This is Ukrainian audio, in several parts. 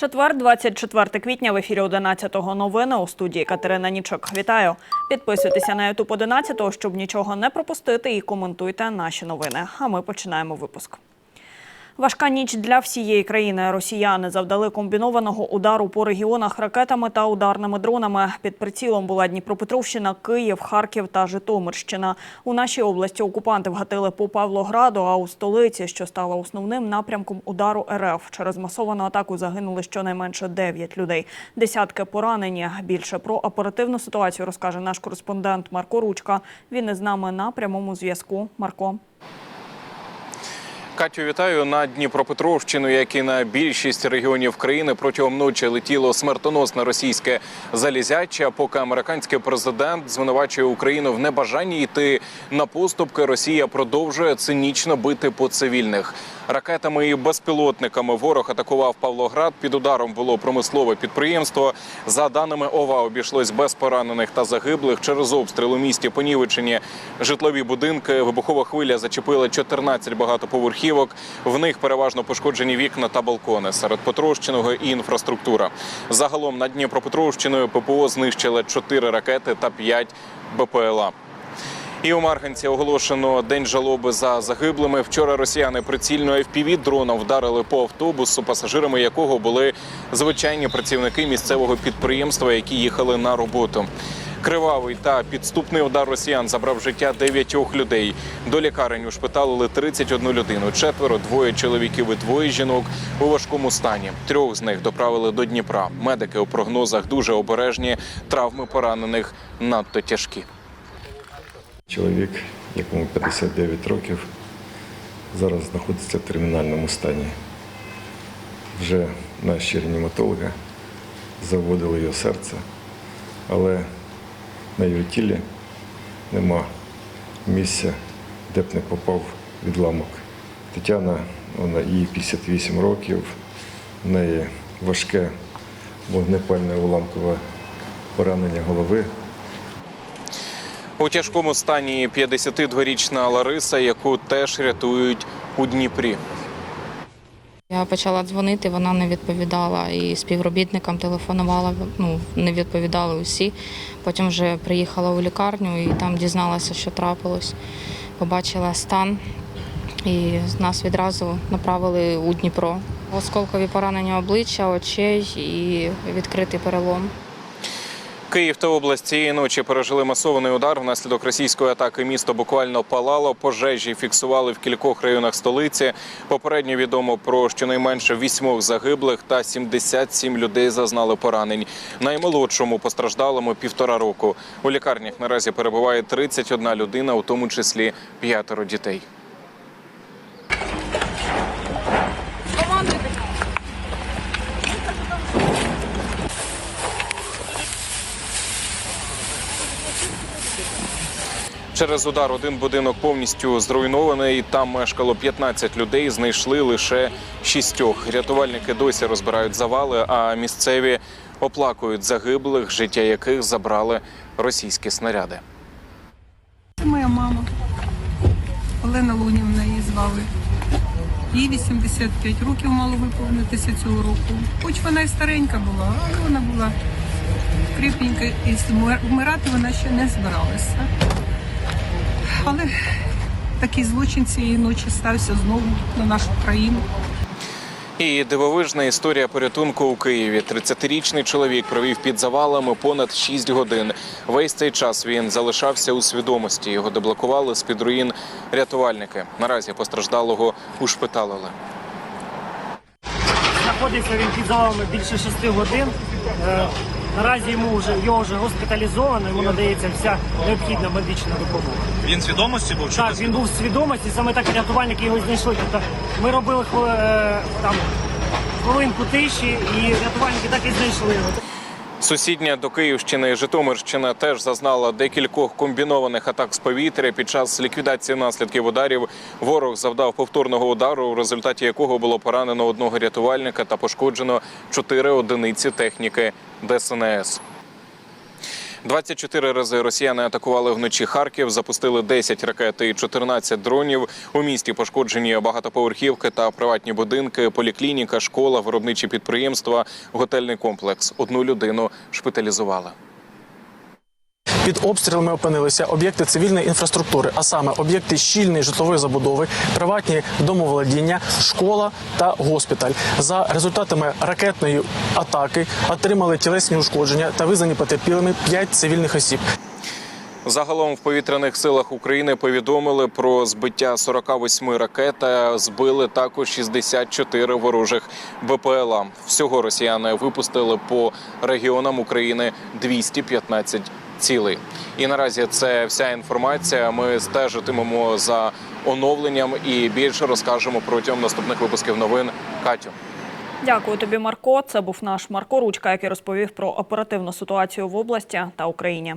Четвер, 24 квітня в ефірі 11-го новини у студії Катерина Нічок. Вітаю! Підписуйтеся на Ютуб 11-го, щоб нічого не пропустити, і коментуйте наші новини. А ми починаємо випуск. Важка ніч для всієї країни. Росіяни завдали комбінованого удару по регіонах ракетами та ударними дронами. Під прицілом була Дніпропетровщина, Київ, Харків та Житомирщина. У нашій області окупанти вгатили по Павлограду, а у столиці, що стала основним напрямком удару РФ. Через масовану атаку загинули щонайменше 9 людей. Десятки поранені. Більше про оперативну ситуацію розкаже наш кореспондент Марко Ручка. Він із нами на прямому зв'язку. Марко. Катю, вітаю на Дніпропетровщину, як і на більшість регіонів країни протягом ночі летіло смертоносне російське залізяче. Поки американський президент звинувачує Україну в небажанні йти на поступки, Росія продовжує цинічно бити по цивільних ракетами і безпілотниками. Ворог атакував Павлоград. Під ударом було промислове підприємство. За даними ОВА, обійшлось без поранених та загиблих. Через обстріл у місті понівечені житлові будинки. Вибухова хвиля зачепила 14 багатоповерхівок. В них переважно пошкоджені вікна та балкони. Серед потрощеного і інфраструктура. Загалом на Дніпропетровщиною ППО знищили 4 ракети та 5 БПЛА. І у Марганці оголошено день жалоби за загиблими. Вчора росіяни прицільно fpv дроном вдарили по автобусу, пасажирами якого були звичайні працівники місцевого підприємства, які їхали на роботу. Кривавий та підступний удар росіян забрав життя дев'ятьох людей. До лікарень ушпиталили 31 людину. Четверо, двоє чоловіків і двоє жінок у важкому стані. Трьох з них доправили до Дніпра. Медики у прогнозах дуже обережні. Травми поранених надто тяжкі. Чоловік, якому 59 років, зараз знаходиться в термінальному стані. Вже наші реаніматологи заводили його серце, але на його тілі нема місця, де б не попав відламок. Тетяна, вона їй 58 років, в неї важке вогнепальне уламкове поранення голови. У тяжкому стані 52-річна Лариса, яку теж рятують у Дніпрі. Я почала дзвонити, вона не відповідала і співробітникам телефонувала, ну не відповідали усі. Потім вже приїхала у лікарню і там дізналася, що трапилось. Побачила стан і нас відразу направили у Дніпро. Осколкові поранення обличчя, очей і відкритий перелом. Київ та область цієї ночі пережили масований удар. Внаслідок російської атаки місто буквально палало. Пожежі фіксували в кількох районах столиці. Попередньо відомо про щонайменше вісьмох загиблих та 77 людей зазнали поранень. Наймолодшому постраждалому півтора року. У лікарнях наразі перебуває 31 людина, у тому числі п'ятеро дітей. Через удар один будинок повністю зруйнований. Там мешкало 15 людей. Знайшли лише шістьох. Рятувальники досі розбирають завали, а місцеві оплакують загиблих, життя яких забрали російські снаряди. Це моя мама. Олена Лунівна її звали. Їй 85 років мало виповнитися цього року. Хоч вона і старенька була, але вона була кріпенька і вмирати вона ще не збиралася. Але такий злочин цієї ночі стався знову на нашу країну. І дивовижна історія порятунку у Києві. 30-річний чоловік провів під завалами понад 6 годин. Весь цей час він залишався у свідомості. Його деблокували з під руїн рятувальники. Наразі постраждалого ушпиталили. Знаходився він під завалами більше шести годин. Наразі йому вже його вже госпіталізовано, йому надається вся необхідна медична допомога. Він свідомості був Так, він був в свідомості, саме так рятувальники його знайшли. Тобто ми робили е, там хвилинку тиші, і рятувальники так і знайшли його. Сусідня до Київщини Житомирщина теж зазнала декількох комбінованих атак з повітря. Під час ліквідації наслідків ударів ворог завдав повторного удару, в результаті якого було поранено одного рятувальника та пошкоджено чотири одиниці техніки ДСНС. 24 рази росіяни атакували вночі Харків, запустили 10 ракет і 14 дронів. У місті пошкоджені багатоповерхівки та приватні будинки, поліклініка, школа, виробничі підприємства, готельний комплекс. Одну людину шпиталізували. Під обстрілами опинилися об'єкти цивільної інфраструктури, а саме об'єкти щільної житлової забудови, приватні домоволодіння, школа та госпіталь. За результатами ракетної атаки отримали тілесні ушкодження та визнані потерпілими 5 цивільних осіб. Загалом в повітряних силах України повідомили про збиття 48 ракет та збили також 64 ворожих БПЛА. Всього росіяни випустили по регіонам України 215 цілей. І наразі це вся інформація. Ми стежитимемо за оновленням і більше розкажемо протягом наступних випусків новин. Катю. Дякую тобі, Марко. Це був наш Марко Ручка, який розповів про оперативну ситуацію в області та Україні.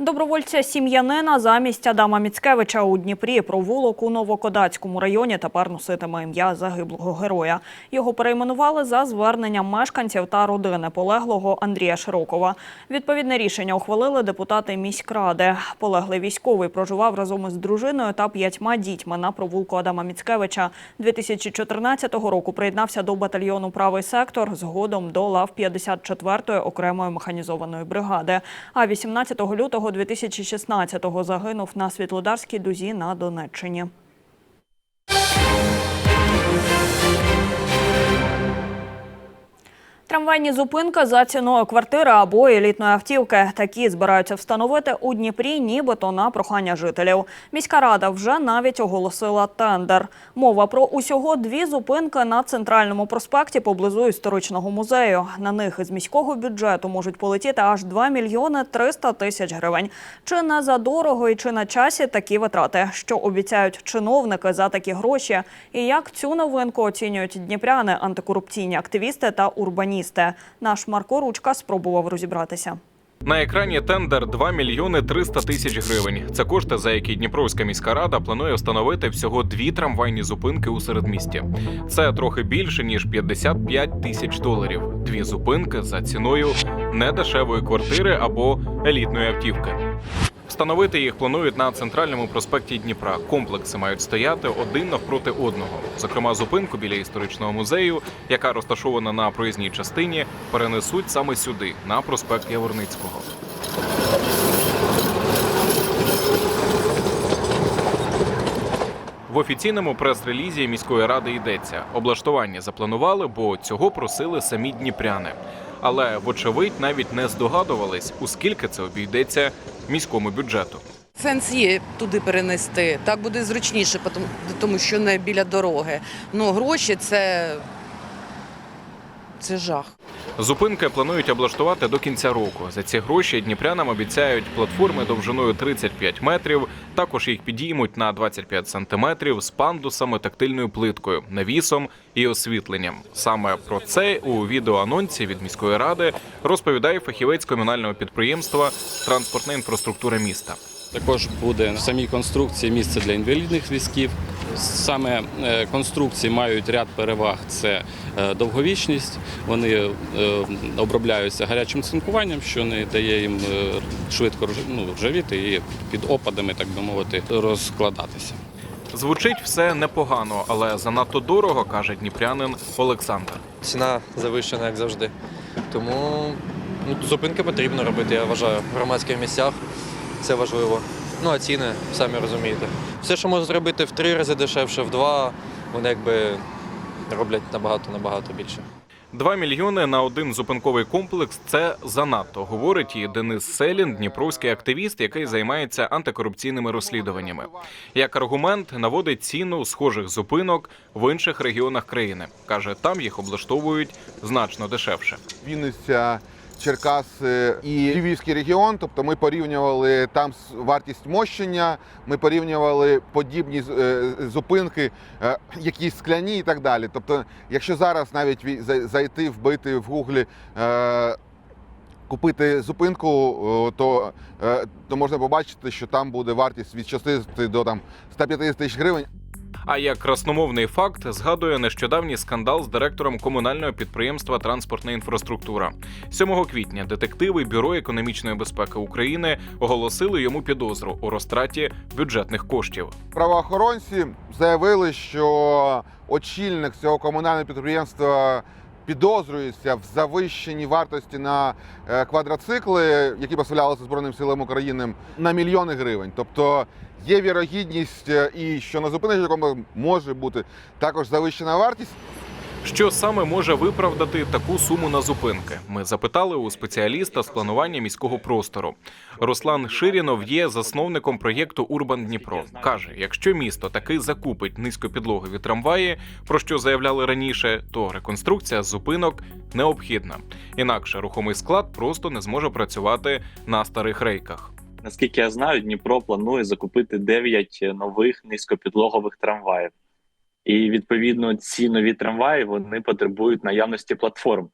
Добровольця сім'янина замість Адама Міцкевича у Дніпрі провулок у Новокодацькому районі тепер носитиме ім'я загиблого героя. Його перейменували за зверненням мешканців та родини полеглого Андрія Широкова. Відповідне рішення ухвалили депутати міськради. Полеглий військовий проживав разом із дружиною та п'ятьма дітьми на провулку Адама Міцкевича. 2014 року приєднався до батальйону Правий сектор згодом до лав 54-ї окремої механізованої бригади. А 18 лютого 2016-го загинув на Світлодарській дузі на Донеччині. Трамвайні зупинки за ціною квартири або елітної автівки. Такі збираються встановити у Дніпрі, нібито на прохання жителів. Міська рада вже навіть оголосила тендер. Мова про усього дві зупинки на центральному проспекті поблизу історичного музею. На них із міського бюджету можуть полетіти аж 2 мільйони 300 тисяч гривень. Чи не за дорого і чи на часі такі витрати? Що обіцяють чиновники за такі гроші? І як цю новинку оцінюють дніпряни, антикорупційні активісти та урбаністи? Наш Марко Ручка спробував розібратися. На екрані тендер 2 мільйони 300 тисяч гривень. Це кошти, за які Дніпровська міська рада планує встановити всього дві трамвайні зупинки у середмісті. Це трохи більше ніж 55 тисяч доларів. Дві зупинки за ціною недешевої квартири або елітної автівки. Встановити їх планують на центральному проспекті Дніпра. Комплекси мають стояти один навпроти одного. Зокрема, зупинку біля історичного музею, яка розташована на проїзній частині, перенесуть саме сюди, на проспект Яворницького. В офіційному прес-релізі міської ради йдеться: облаштування запланували, бо цього просили самі дніпряни. Але, вочевидь, навіть не здогадувались, у скільки це обійдеться міському бюджету. Сенс є туди перенести. Так буде зручніше, тому що не біля дороги. Ну, гроші це, це жах. Зупинки планують облаштувати до кінця року. За ці гроші дніпрянам обіцяють платформи довжиною 35 метрів. Також їх підіймуть на 25 сантиметрів з пандусами, тактильною плиткою, навісом і освітленням. Саме про це у відеоанонсі від міської ради розповідає фахівець комунального підприємства Транспортна інфраструктура міста. Також буде в самій конструкції місце для інвалідних візків. Саме е, конструкції мають ряд переваг: це е, довговічність, вони е, обробляються гарячим цинкуванням, що не дає їм швидко ну, ржавіти і під опадами, так би мовити, розкладатися. Звучить все непогано, але занадто дорого, каже дніпрянин Олександр. Ціна завищена, як завжди. Тому ну, зупинки потрібно робити, я вважаю, в громадських місцях. Це важливо. Ну а ціни, самі розумієте. Все, що можна зробити в три рази дешевше, в два, вони якби роблять набагато набагато більше. 2 мільйони на один зупинковий комплекс це занадто, говорить і Денис Селін, дніпровський активіст, який займається антикорупційними розслідуваннями. Як аргумент наводить ціну схожих зупинок в інших регіонах країни. каже, там їх облаштовують значно дешевше. Вінниця, Черкаси і Львівський регіон. Тобто ми порівнювали там вартість мощення, ми порівнювали подібні е, зупинки, е, якісь скляні і так далі. Тобто, якщо зараз навіть зайти, вбити в гуглі. е, Купити зупинку, то, е, то можна побачити, що там буде вартість від 60 до там 150 тисяч гривень. А як красномовний факт згадує нещодавній скандал з директором комунального підприємства Транспортна інфраструктура. 7 квітня детективи Бюро економічної безпеки України оголосили йому підозру у розтраті бюджетних коштів. Правоохоронці заявили, що очільник цього комунального підприємства підозрюється в завищенні вартості на е, квадроцикли, які поставлялися Збройним силам України, на мільйони гривень. Тобто є вірогідність, е, і що на зупиночному може бути також завищена вартість. Що саме може виправдати таку суму на зупинки? Ми запитали у спеціаліста з планування міського простору. Руслан Ширінов є засновником проєкту Урбан Дніпро. каже: якщо місто таки закупить низькопідлогові трамваї, про що заявляли раніше, то реконструкція зупинок необхідна. Інакше рухомий склад просто не зможе працювати на старих рейках. Наскільки я знаю, Дніпро планує закупити 9 нових низькопідлогових трамваїв. І відповідно ці нові трамваї вони потребують наявності платформ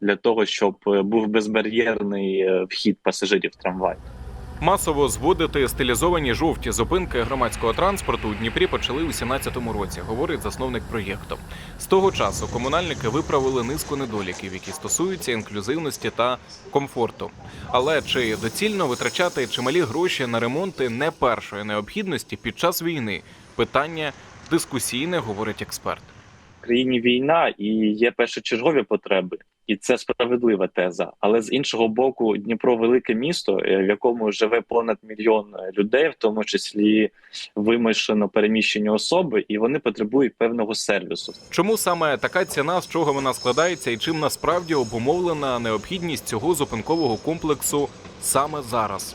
для того, щоб е, був безбар'єрний е, вхід пасажирів трамвай. Масово зводити стилізовані жовті зупинки громадського транспорту у Дніпрі почали у 2017 році, говорить засновник проєкту. З того часу комунальники виправили низку недоліків, які стосуються інклюзивності та комфорту. Але чи доцільно витрачати чималі гроші на ремонти не першої необхідності під час війни? Питання дискусійне, говорить експерт. В країні війна і є першочергові потреби, і це справедлива теза. Але з іншого боку, Дніпро велике місто, е, в якому живе понад мільйон людей, в тому числі вимушено переміщені особи, і вони потребують певного сервісу. Чому саме така ціна, з чого вона складається, і чим насправді обумовлена необхідність цього зупинкового комплексу саме зараз?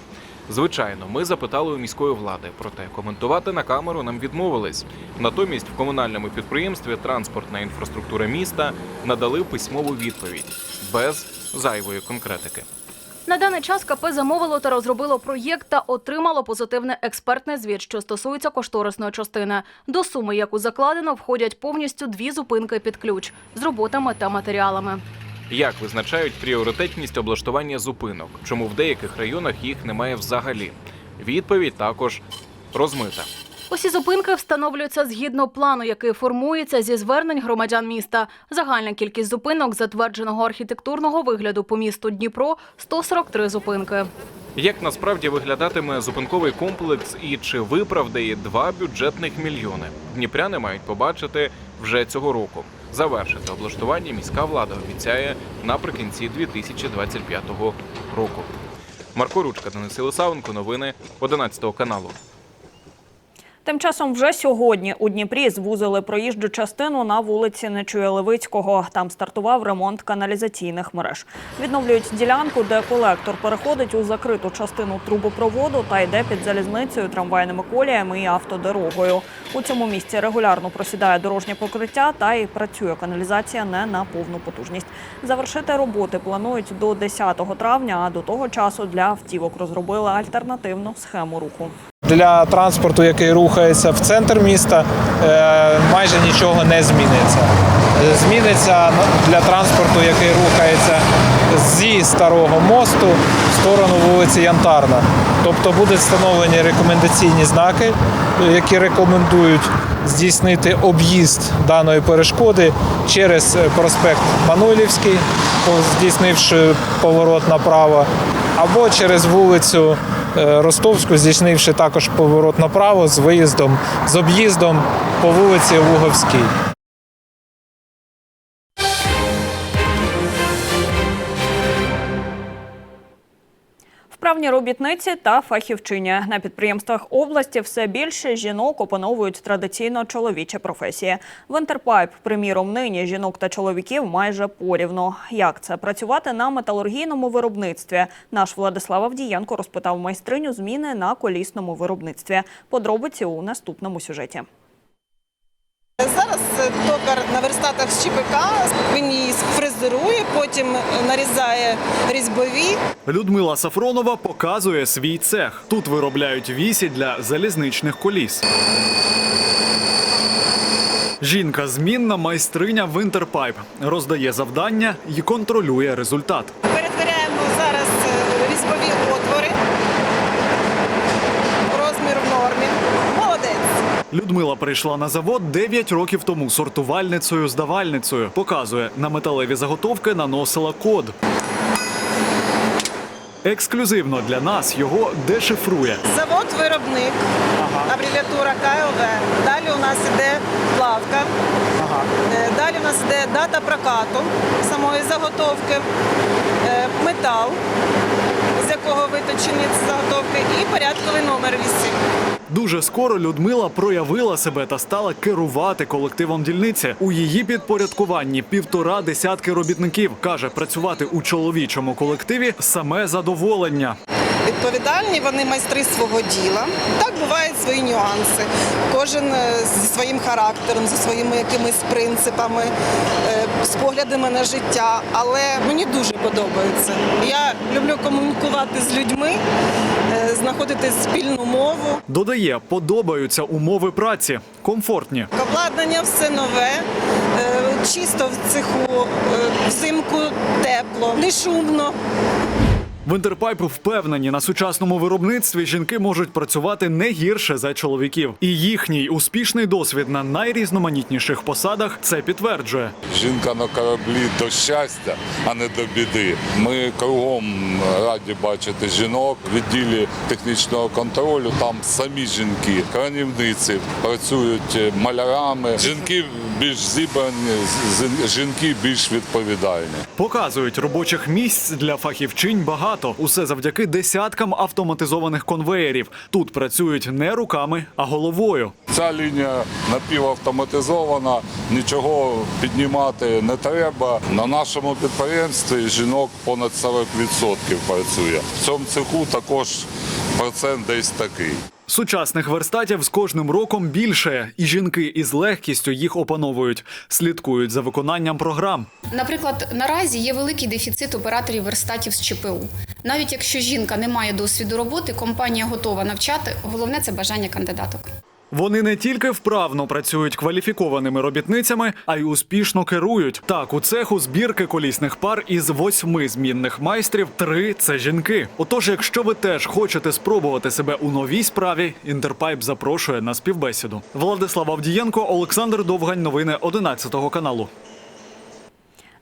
Звичайно, ми запитали у міської влади, проте коментувати на камеру нам відмовились. Натомість в комунальному підприємстві транспортна інфраструктура міста надали письмову відповідь без зайвої конкретики. На даний час КП замовило та розробило проєкт та отримало позитивний експертний звіт, що стосується кошторисної частини. До суми, яку закладено, входять повністю дві зупинки під ключ з роботами та матеріалами. Як визначають пріоритетність облаштування зупинок? Чому в деяких районах їх немає взагалі? Відповідь також розмита. Усі зупинки встановлюються згідно плану, який формується зі звернень громадян міста. Загальна кількість зупинок затвердженого архітектурного вигляду по місту Дніпро 143 зупинки. Як насправді виглядатиме зупинковий комплекс і чи виправдає два бюджетних мільйони? Дніпряни мають побачити вже цього року. Завершити облаштування міська влада обіцяє наприкінці 2025 року. Марко Ручка, Денис Лисавенко новини 11 каналу. Тим часом вже сьогодні у Дніпрі звузили проїжджу частину на вулиці Нечуя Левицького. Там стартував ремонт каналізаційних мереж. Відновлюють ділянку, де колектор переходить у закриту частину трубопроводу та йде під залізницею, трамвайними коліями і автодорогою. У цьому місці регулярно просідає дорожнє покриття та і працює каналізація не на повну потужність. Завершити роботи планують до 10 травня. А до того часу для автівок розробили альтернативну схему руху. Для транспорту, який рухається в центр міста, е, майже нічого не зміниться. Зміниться для транспорту, який рухається зі старого мосту в сторону вулиці Янтарна. Тобто будуть встановлені рекомендаційні знаки, які рекомендують здійснити об'їзд даної перешкоди через проспект Мануйлівський, здійснивши поворот направо, або через вулицю Ростовську, здійснивши також поворот направо з виїздом, з об'їздом по вулиці Луговській. Вправні робітниці та фахівчині на підприємствах області все більше жінок опановують традиційно чоловічі професії. В Інтерпайп, приміром, нині жінок та чоловіків майже порівну. Як це працювати на металургійному виробництві? Наш Владислав Авдієнко розпитав майстриню зміни на колісному виробництві. Подробиці у наступному сюжеті. Зараз токар на верстатах з ЧПК, він її фрезерує, потім нарізає різьбові. Людмила Сафронова показує свій цех. Тут виробляють вісі для залізничних коліс. Жінка змінна майстриня Винтерпайп роздає завдання і контролює результат. Перетворяємо зараз е, різьбові отвори. Розмір в нормі. Молодець. Людмила прийшла на завод 9 років тому сортувальницею-здавальницею. Показує, на металеві заготовки наносила код. Ексклюзивно для нас його дешифрує. Завод виробник, абревіатура КЛВ. Далі у нас іде плавка. Е, Далі у нас іде дата прокату самої заготовки, е, метал, з якого виточені заготовки, і порядковий номер вісі. Дуже скоро Людмила проявила себе та стала керувати колективом дільниці. У її підпорядкуванні півтора десятки робітників. Каже, працювати у чоловічому колективі саме задоволення. Відповідальні вони майстри свого діла. Так бувають свої нюанси. Кожен е, зі своїм характером, зі своїми якимись принципами, е, з поглядами на життя. Але мені дуже подобається. Я люблю комунікувати з людьми, е, знаходити спільну мову. Додає, подобаються умови праці, комфортні. Обладнання все нове, е, чисто в цеху, е, взимку тепло, не шумно. В Інтерпайп впевнені, на сучасному виробництві жінки можуть працювати не гірше за чоловіків. І їхній успішний досвід на найрізноманітніших посадах це підтверджує. Жінка на кораблі до щастя, а не до біди. Ми кругом раді бачити жінок в відділі технічного контролю. Там самі жінки, кранівниці працюють малярами. Жінки більш зібрані, жінки більш відповідальні. Показують робочих місць для фахівчинь багато. Усе завдяки десяткам автоматизованих конвеєрів. Тут працюють не руками, а головою. Ця лінія напівавтоматизована, нічого піднімати не треба. На нашому підприємстві жінок понад 40% працює. В цьому цеху також процент десь такий. Сучасних верстатів з кожним роком більше, і жінки із легкістю їх опановують, слідкують за виконанням програм. Наприклад, наразі є великий дефіцит операторів верстатів з ЧПУ. Навіть якщо жінка не має досвіду роботи, компанія готова навчати. Головне це бажання кандидаток. Вони не тільки вправно працюють кваліфікованими робітницями, а й успішно керують. Так, у цеху збірки колісних пар із восьми змінних майстрів три це жінки. Отож, якщо ви теж хочете спробувати себе у новій справі, Інтерпайп запрошує на співбесіду. Владислав Авдієнко, Олександр Довгань. Новини 11 каналу.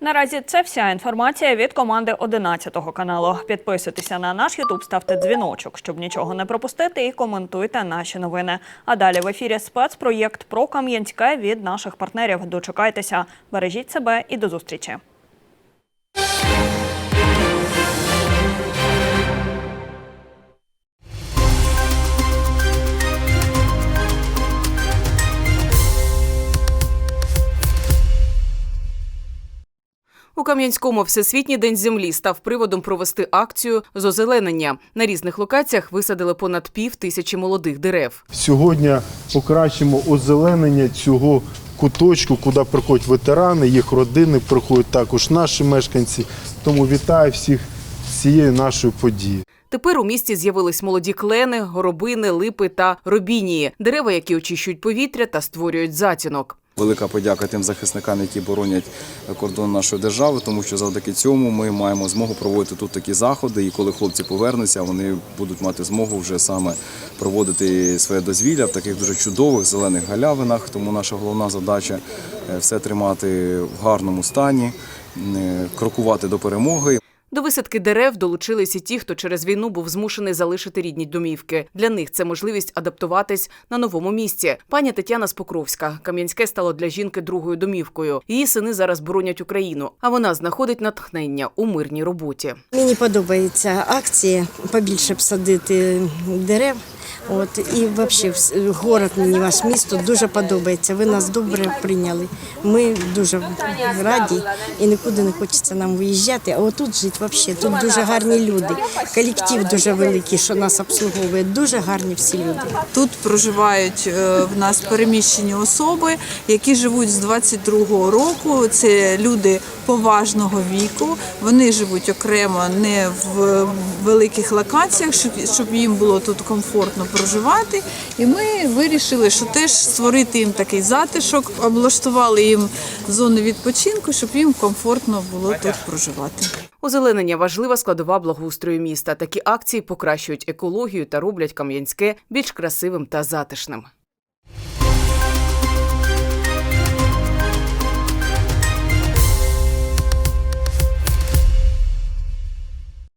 Наразі це вся інформація від команди 11 каналу. Підписуйтеся на наш Ютуб, ставте дзвіночок, щоб нічого не пропустити, і коментуйте наші новини. А далі в ефірі спецпроєкт про Кам'янське від наших партнерів. Дочекайтеся, бережіть себе і до зустрічі. У Кам'янському Всесвітній день землі став приводом провести акцію з озеленення. На різних локаціях висадили понад пів тисячі молодих дерев. Сьогодні покращимо озеленення цього куточку, куди приходять ветерани, їх родини, приходять також наші мешканці. Тому вітаю всіх з цією нашою подією. Тепер у місті з'явились молоді клени, горобини, липи та робінії – дерева, які очищують повітря та створюють затінок. Велика подяка тим захисникам, які боронять кордон нашої держави, тому що завдяки цьому ми маємо змогу проводити тут такі заходи. І коли хлопці повернуться, вони будуть мати змогу вже саме проводити своє дозвілля в таких дуже чудових зелених галявинах. Тому наша головна задача е, все тримати в гарному стані, е, крокувати до перемоги. До висадки дерев долучились і ті, хто через війну був змушений залишити рідні домівки. Для них це можливість адаптуватись на новому місці. Пані Тетяна Спокровська. Кам'янське стало для жінки другою домівкою. Її сини зараз боронять Україну, а вона знаходить натхнення у мирній роботі. Мені подобається акція побільше б садити дерев. От і взагалі город мені ваш місто дуже подобається. Ви нас добре прийняли. Ми дуже раді і нікуди не хочеться нам виїжджати. А отут жити взагалі. Тут дуже гарні люди. Колектив дуже великий, що нас обслуговує. Дуже гарні всі люди. Тут проживають е, в нас переміщені особи, які живуть з 22-го року. Це люди поважного віку. Вони живуть окремо, не в великих локаціях, щоб їм було тут комфортно проживати. І ми вирішили, що теж створити їм такий затишок, облаштували їм зони відпочинку, щоб їм комфортно було тут проживати. Озеленення важлива складова благоустрою міста. Такі акції покращують екологію та роблять Кам'янське більш красивим та затишним.